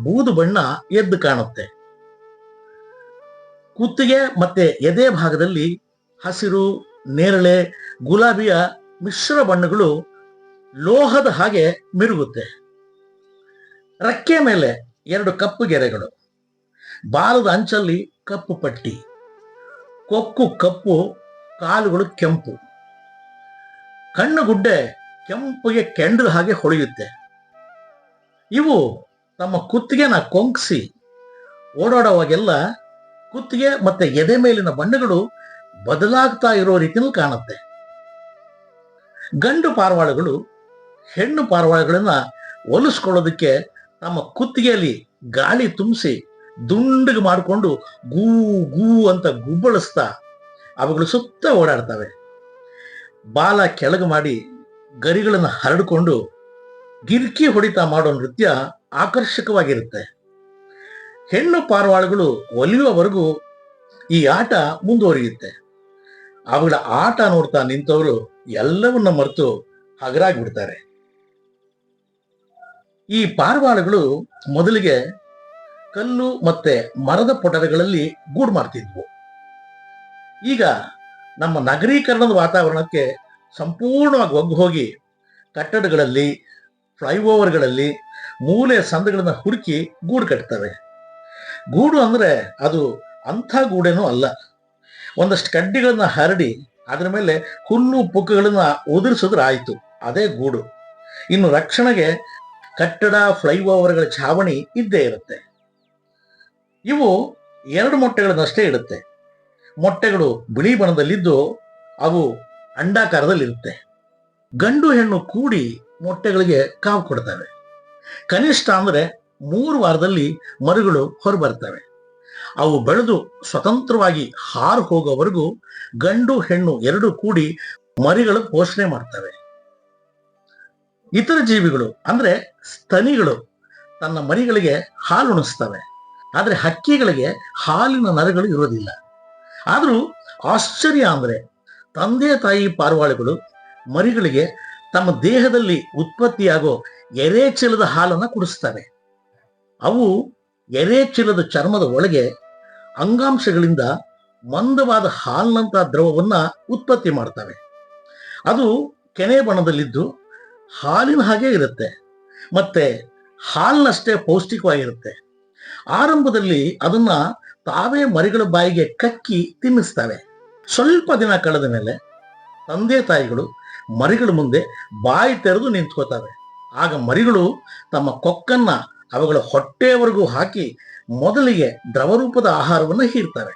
ಬೂದು ಬಣ್ಣ ಎದ್ದು ಕಾಣುತ್ತೆ. ಕುತ್ತಿಗೆ ಮತ್ತೆ ಎದೆ ಭಾಗದಲ್ಲಿ ಹಸಿರು, ನೇರಳೆ, ಗುಲಾಬಿಯ ಮಿಶ್ರ ಬಣ್ಣಗಳು ಲೋಹದ ಹಾಗೆ ಮಿರುಗುತ್ತೆ. ರಕ್ಕೆ ಮೇಲೆ ಎರಡು ಕಪ್ಪು ಗೆರೆಗಳು. ಬಾಲದ ಅಂಚಲ್ಲಿ ಕಪ್ಪು ಪಟ್ಟಿ. ಕೊಕ್ಕು ಕಪ್ಪು, ಕಾಲುಗಳು ಕೆಂಪು. ಕಣ್ಣು ಗುಡ್ಡೆ ಕೆಂಪುಗೆ ಕೆಂಡದ ಹಾಗೆ ಹೊಳೆಯುತ್ತೆ. ಇವು ತಮ್ಮ ಕುತ್ತಿಗೆನ ಕೊಂಕ್ಸಿ. ಓಡಾಡುವಾಗೆಲ್ಲ ಕುತ್ತಿಗೆ ಮತ್ತೆ ಎದೆ ಮೇಲಿನ ಬಣ್ಣಗಳು ಬದಲಾಗ್ತಾ ಇರೋ ರೀತಿಯಲ್ಲಿ ಕಾಣುತ್ತೆ. ಗಂಡು ಪಾರವಾಳಗಳು ಹೆಣ್ಣು ಪಾರವಾಳಗಳನ್ನ ಒಲಿಸ್ಕೊಳ್ಳೋದಕ್ಕೆ ತಮ್ಮ ಕುತ್ತಿಗೆಯಲ್ಲಿ ಗಾಳಿ ತುಂಬಿಸಿ ದುಂಡಗೆ ಮಾಡಿಕೊಂಡು ಗೂ ಗೂ ಅಂತ ಗುಬ್ಬಳಿಸ್ತಾ ಅವುಗಳು ಸುತ್ತ ಓಡಾಡ್ತವೆ. ಬಾಲ ಕೆಳಗೆ ಮಾಡಿ ಗರಿಗಳನ್ನು ಹರಡಿಕೊಂಡು ಗಿರ್ಕಿ ಹೊಡಿತಾ ಮಾಡೋ ನೃತ್ಯ ಆಕರ್ಷಕವಾಗಿರುತ್ತೆ. ಹೆಣ್ಣು ಪಾರ್ವಾಳುಗಳು ಒಲಿಯುವವರೆಗೂ ಈ ಆಟ ಮುಂದುವರಿಯುತ್ತೆ. ಅವುಗಳ ಆಟ ನೋಡ್ತಾ ನಿಂತವರು ಎಲ್ಲವನ್ನ ಮರೆತು ಹಗರಾಗಿ ಬಿಡ್ತಾರೆ ಈ ಪಾರಿವಾಳಗಳು ಮೊದಲಿಗೆ ಕಲ್ಲು ಮತ್ತೆ ಮರದ ಪೊಟರಗಳಲ್ಲಿ ಗೂಡು ಮಾಡ್ತಿದ್ವು ಈಗ ನಮ್ಮ ನಗರೀಕರಣದ ವಾತಾವರಣಕ್ಕೆ ಸಂಪೂರ್ಣವಾಗಿ ಒಗ್ಗು ಹೋಗಿ ಕಟ್ಟಡಗಳಲ್ಲಿ, ಫ್ಲೈಓವರ್ಗಳಲ್ಲಿ ಮೂಲೆ ಸಂದಗಳನ್ನ ಹುಡುಕಿ ಗೂಡು ಕಟ್ತವೆ. ಗೂಡು ಅಂದ್ರೆ ಅದು ಅಂಥ ಗೂಡೇನೂ ಅಲ್ಲ. ಒಂದಷ್ಟು ಕಡ್ಡಿಗಳನ್ನ ಹರಡಿ ಅದರ ಮೇಲೆ ಹುಲ್ಲು ಪುಕ್ಕಗಳನ್ನ ಉದುರಿಸಿದ್ರೆ ಆಯ್ತು. ಅದೇ ಗೂಡು. ಇನ್ನು ರಕ್ಷಣೆಗೆ ಕಟ್ಟಡ, ಫ್ಲೈಓವರ್ಗಳ ಛಾವಣಿ ಇದ್ದೇ ಇರುತ್ತೆ. ಇವು ಎರಡು ಮೊಟ್ಟೆಗಳನ್ನಷ್ಟೇ ಇಡುತ್ತೆ. ಮೊಟ್ಟೆಗಳು ಬಿಳಿ ಬಣ್ಣದಲ್ಲಿದ್ದು ಅವು ಅಂಡಾಕಾರದಲ್ಲಿರುತ್ತೆ. ಗಂಡು ಹೆಣ್ಣು ಕೂಡಿ ಮೊಟ್ಟೆಗಳಿಗೆ ಕಾವು ಕೊಡ್ತವೆ. ಕನಿಷ್ಠ ಅಂದ್ರೆ ಮೂರು ವಾರದಲ್ಲಿ ಮರಿಗಳು ಹೊರಬರ್ತವೆ. ಅವು ಬೆಳೆದು ಸ್ವತಂತ್ರವಾಗಿ ಹಾರು ಹೋಗೋವರೆಗೂ ಗಂಡು ಹೆಣ್ಣು ಎರಡು ಕೂಡಿ ಮರಿಗಳು ಪೋಷಣೆ ಮಾಡ್ತವೆ. ಇತರ ಜೀವಿಗಳು ಅಂದ್ರೆ ಸ್ತನಿಗಳು ತನ್ನ ಮರಿಗಳಿಗೆ ಹಾಲು ಉಣಿಸ್ತವೆ. ಆದ್ರೆ ಹಕ್ಕಿಗಳಿಗೆ ಹಾಲಿನ ನರಗಳು ಇರೋದಿಲ್ಲ ಆದರೂ ಆಶ್ಚರ್ಯ ಅಂದ್ರೆ ತಂದೆ ತಾಯಿ ಪಾರಿವಾಳಗಳು ಮರಿಗಳಿಗೆ ತಮ್ಮ ದೇಹದಲ್ಲಿ ಉತ್ಪತ್ತಿಯಾಗೋ ಎರೆಚೀಲದ ಹಾಲನ್ನ ಕುಡಿಸ್ತಾರೆ. ಅವು ಎರೆಚೀಲದ ಚರ್ಮದ ಒಳಗೆ ಅಂಗಾಂಶಗಳಿಂದ ಮಂದವಾದ ಹಾಲಿನಂತ ದ್ರವವನ್ನ ಉತ್ಪತ್ತಿ ಮಾಡ್ತವೆ. ಅದು ಕೆನೆ ಬಣ್ಣದಲ್ಲಿದ್ದು ಹಾಲಿನ ಹಾಗೆ ಇರುತ್ತೆ. ಮತ್ತೆ ಹಾಲಿನಷ್ಟೇ ಪೌಷ್ಟಿಕವಾಗಿರುತ್ತೆ. ಆರಂಭದಲ್ಲಿ ಅದನ್ನ ತಾವೇ ಮರಿಗಳ ಬಾಯಿಗೆ ಕಕ್ಕಿ ತಿನ್ನಿಸ್ತವೆ. ಸ್ವಲ್ಪ ದಿನ ಕಳೆದ ಮೇಲೆ ತಂದೆ ತಾಯಿಗಳು ಮರಿಗಳ ಮುಂದೆ ಬಾಯಿ ತೆರೆದು ನಿಂತ್ಕೋತವೆ ಆಗ ಮರಿಗಳು ತಮ್ಮ ಕೊಕ್ಕನ್ನ ಅವುಗಳ ಹೊಟ್ಟೆಯವರೆಗೂ ಹಾಕಿ ಮೊದಲಿಗೆ ದ್ರವರೂಪದ ಆಹಾರವನ್ನು ಹೀರ್ತವೆ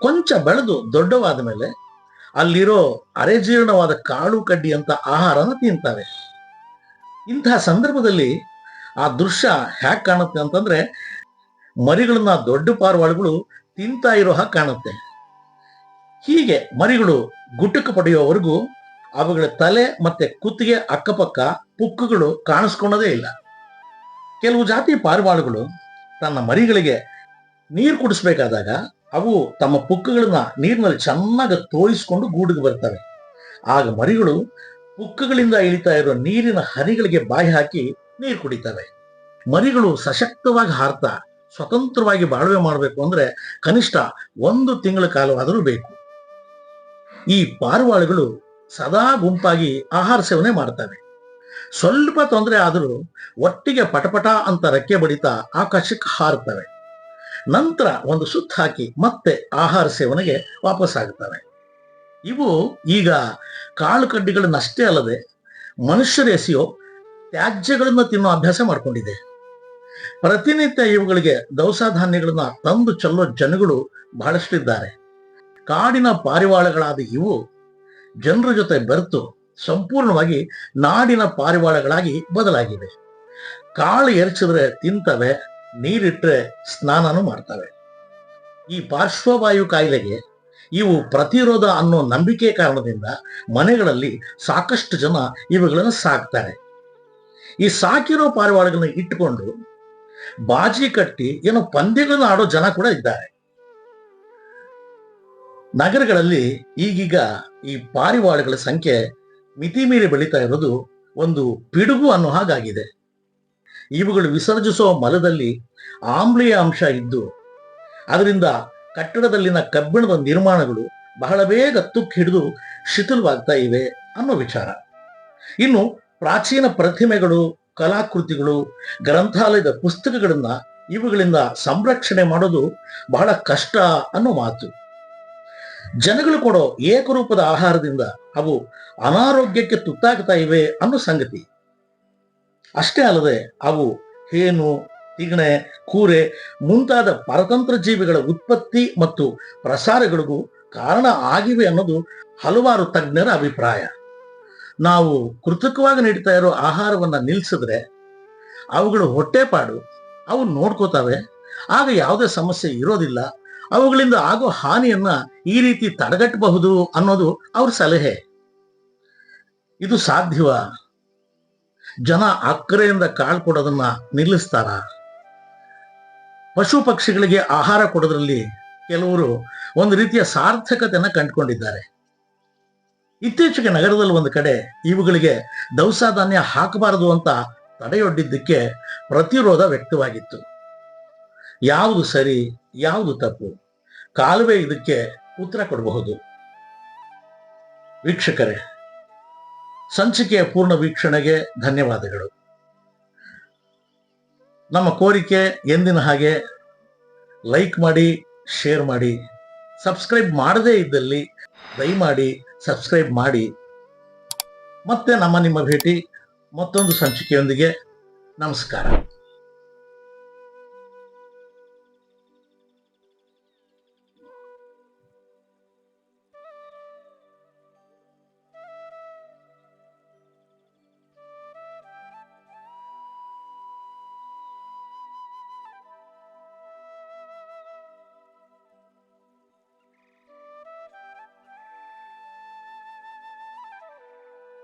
ಕೊಂಚ ಬೆಳೆದು ದೊಡ್ಡವಾದ ಮೇಲೆ ಅಲ್ಲಿರೋ ಅರೆಜೀರ್ಣವಾದ ಕಾಳು ಕಡ್ಡಿ ಅಂತ ಆಹಾರನ ತಿಂತಾರೆ. ಇಂತಹ ಸಂದರ್ಭದಲ್ಲಿ ಆ ದೃಶ್ಯ ಹ್ಯಾಕ್ ಕಾಣುತ್ತೆ ಅಂತಂದ್ರೆ ಮರಿಗಳನ್ನ ದೊಡ್ಡ ಪಾರಿವಾಳಗಳು ತಿಂತಾ ಇರೋ ಹಾಗೆ ಕಾಣುತ್ತೆ. ಹೀಗೆ ಮರಿಗಳು ಗುಟುಕು ಪಡೆಯುವವರೆಗೂ ಅವುಗಳ ತಲೆ ಮತ್ತೆ ಕುತ್ತಿಗೆ ಅಕ್ಕಪಕ್ಕ ಪುಕ್ಕುಗಳು ಕಾಣಿಸ್ಕೊಳ್ಳೋದೇ ಇಲ್ಲ. ಕೆಲವು ಜಾತಿ ಪಾರಿವಾಳಗಳು ತನ್ನ ಮರಿಗಳಿಗೆ ನೀರು ಕುಡಿಸ್ಬೇಕಾದಾಗ ಅವು ತಮ್ಮ ಪುಕ್ಕಗಳನ್ನ ನೀರಿನಲ್ಲಿ ಚೆನ್ನಾಗಿ ತೋಯಿಸ್ಕೊಂಡು ಗೂಡಿಗೆ ಬರ್ತವೆ. ಆಗ ಮರಿಗಳು ಪುಕ್ಕಗಳಿಂದ ಇಳಿತಾ ಇರೋ ನೀರಿನ ಹನಿಗಳಿಗೆ ಬಾಯಿ ಹಾಕಿ ನೀರು ಕುಡಿತವೆ. ಮರಿಗಳು ಸಶಕ್ತವಾಗಿ ಹಾರ್ತಾ ಸ್ವತಂತ್ರವಾಗಿ ಬಾಳ್ವೆ ಮಾಡಬೇಕು ಅಂದ್ರೆ ಕನಿಷ್ಠ ಒಂದು ತಿಂಗಳ ಕಾಲವಾದರೂ ಬೇಕು. ಈ ಪಾರಿವಾಳಗಳು ಸದಾ ಗುಂಪಾಗಿ ಆಹಾರ ಸೇವನೆ ಮಾಡ್ತವೆ. ಸ್ವಲ್ಪ ತೊಂದರೆ ಆದರೂ ಒಟ್ಟಿಗೆ ಪಟಪಟ ಅಂತ ರೆಕ್ಕೆ ಬಡಿತಾ ಆಕಾಶಕ್ಕೆ ಹಾರುತ್ತವೆ. ನಂತರ ಒಂದು ಸುತ್ತ ಹಾಕಿ ಮತ್ತೆ ಆಹಾರ ಸೇವನೆಗೆ ವಾಪಸ್ಸಾಗುತ್ತವೆ. ಇವು ಈಗ ಕಾಳು ಕಡ್ಡಿಗಳನ್ನಷ್ಟೇ ಅಲ್ಲದೆ ಮನುಷ್ಯರು ಎಸೆಯೋ ತ್ಯಾಜ್ಯಗಳನ್ನು ತಿನ್ನೋ ಅಭ್ಯಾಸ ಮಾಡಿಕೊಂಡಿದೆ. ಪ್ರತಿನಿತ್ಯ ಇವುಗಳಿಗೆ ದವಸ ಧಾನ್ಯಗಳನ್ನ ತಂದು ಚೆಲ್ಲೋ ಜನಗಳು ಬಹಳಷ್ಟಿದ್ದಾರೆ. ಕಾಡಿನ ಪಾರಿವಾಳಗಳಾದ ಇವು ಜನರ ಜೊತೆ ಬೆರೆತು ಸಂಪೂರ್ಣವಾಗಿ ನಾಡಿನ ಪಾರಿವಾಳಗಳಾಗಿ ಬದಲಾಗಿವೆ. ಕಾಳು ಎರಚಿದ್ರೆ ತಿಂತವೆ, ನೀರಿಟ್ರೆ ಸ್ನಾನನೂ ಮಾಡ್ತವೆ. ಈ ಪಾರ್ಶ್ವವಾಯು ಕಾಯಿಲೆಗೆ ಇವು ಪ್ರತಿರೋಧ ಅನ್ನೋ ನಂಬಿಕೆ ಕಾರಣದಿಂದ ಮನೆಗಳಲ್ಲಿ ಸಾಕಷ್ಟು ಜನ ಇವುಗಳನ್ನು ಸಾಕ್ತಾರೆ. ಈ ಸಾಕಿರೋ ಪಾರಿವಾಳಗಳನ್ನ ಇಟ್ಟುಕೊಂಡು ಬಾಜಿ ಕಟ್ಟಿ ಏನೋ ಪಂದ್ಯಗಳನ್ನು ಆಡೋ ಜನ ಕೂಡ ಇದ್ದಾರೆ. ನಗರಗಳಲ್ಲಿ ಈಗೀಗ ಈ ಪಾರಿವಾಳಗಳ ಸಂಖ್ಯೆ ಮಿತಿ ಮೀರಿ ಬೆಳೀತಾ ಇರೋದು ಒಂದು ಪಿಡುಗು ಅನ್ನೋ ಹಾಗಾಗಿದೆ. ಇವುಗಳು ವಿಸರ್ಜಿಸುವ ಮಲದಲ್ಲಿ ಆಮ್ಲೀಯ ಅಂಶ ಇದ್ದು, ಅದರಿಂದ ಕಟ್ಟಡದಲ್ಲಿನ ಕಬ್ಬಿಣದ ನಿರ್ಮಾಣಗಳು ಬಹಳ ಬೇಗ ತುಕ್ಕು ಹಿಡಿದು ಶಿಥಿಲವಾಗ್ತಾ ಇವೆ ಅನ್ನೋ ವಿಚಾರ. ಇನ್ನು ಪ್ರಾಚೀನ ಪ್ರತಿಮೆಗಳು, ಕಲಾಕೃತಿಗಳು, ಗ್ರಂಥಾಲಯದ ಪುಸ್ತಕಗಳನ್ನ ಇವುಗಳಿಂದ ಸಂರಕ್ಷಣೆ ಮಾಡೋದು ಬಹಳ ಕಷ್ಟ ಅನ್ನೋ ಮಾತು. ಜನಗಳು ಕೊಡೋ ಏಕರೂಪದ ಆಹಾರದಿಂದ ಅವು ಅನಾರೋಗ್ಯಕ್ಕೆ ತುತ್ತಾಗ್ತಾ ಇವೆ ಅನ್ನೋ ಸಂಗತಿ. ಅಷ್ಟೇ ಅಲ್ಲದೆ ಅವು ಹೇನು, ತಿಗಣೆ, ಕೂರೆ ಮುಂತಾದ ಪರತಂತ್ರ ಜೀವಿಗಳ ಉತ್ಪತ್ತಿ ಮತ್ತು ಪ್ರಸಾರಗಳಿಗೂ ಕಾರಣ ಆಗಿವೆ ಅನ್ನೋದು ಹಲವಾರು ತಜ್ಞರ ಅಭಿಪ್ರಾಯ. ನಾವು ಕೃತಕವಾಗಿ ನೀಡ್ತಾ ಇರೋ ಆಹಾರವನ್ನು ನಿಲ್ಲಿಸಿದ್ರೆ ಅವುಗಳು ಹೊಟ್ಟೆಪಾಡು, ಅವು ನೋಡ್ಕೋತಾವೆ, ಆಗ ಯಾವುದೇ ಸಮಸ್ಯೆ ಇರೋದಿಲ್ಲ ಅವುಗಳಿಂದ ಆಗೋ ಹಾನಿಯನ್ನ ಈ ರೀತಿ ತಡೆಗಟ್ಟಬಹುದು ಅನ್ನೋದು ಅವ್ರ ಸಲಹೆ. ಇದು ಸಾಧ್ಯವ? ಜನ ಅಕ್ಕರೆಯಿಂದ ಕಾಳು ಕೊಡೋದನ್ನ ನಿಲ್ಲಿಸ್ತಾರ? ಪಶು ಪಕ್ಷಿಗಳಿಗೆ ಆಹಾರ ಕೊಡೋದ್ರಲ್ಲಿ ಕೆಲವರು ಒಂದು ರೀತಿಯ ಸಾರ್ಥಕತೆಯನ್ನು ಕಂಡುಕೊಂಡಿದ್ದಾರೆ. ಇತ್ತೀಚೆಗೆ ನಗರದಲ್ಲಿ ಒಂದು ಕಡೆ ಇವುಗಳಿಗೆ ದವಸ ಧಾನ್ಯ ಹಾಕಬಾರದು ಅಂತ ತಡೆಯೊಡ್ಡಿದ್ದಕ್ಕೆ ಪ್ರತಿರೋಧ ವ್ಯಕ್ತವಾಗಿತ್ತು. ಯಾವುದು ಸರಿ, ಯಾವುದು ತಪ್ಪು? ಕಾಲುವೆ ಇದಕ್ಕೆ ಉತ್ತರ ಕೊಡಬಹುದು. ವೀಕ್ಷಕರೇ, ಸಂಚಿಕೆಯ ಪೂರ್ಣ ವೀಕ್ಷಣೆಗೆ ಧನ್ಯವಾದಗಳು. ನಮ್ಮ ಕೋರಿಕೆ ಎಂದಿನ ಹಾಗೆ ಲೈಕ್ ಮಾಡಿ, ಶೇರ್ ಮಾಡಿ, ಸಬ್ಸ್ಕ್ರೈಬ್ ಮಾಡದೇ ಇದ್ದಲ್ಲಿ ದಯಮಾಡಿ ಸಬ್ಸ್ಕ್ರೈಬ್ ಮಾಡಿ. ಮತ್ತೆ ನಮ್ಮ ನಿಮ್ಮ ಭೇಟಿ ಮತ್ತೊಂದು ಸಂಚಿಕೆಯೊಂದಿಗೆ. ನಮಸ್ಕಾರ.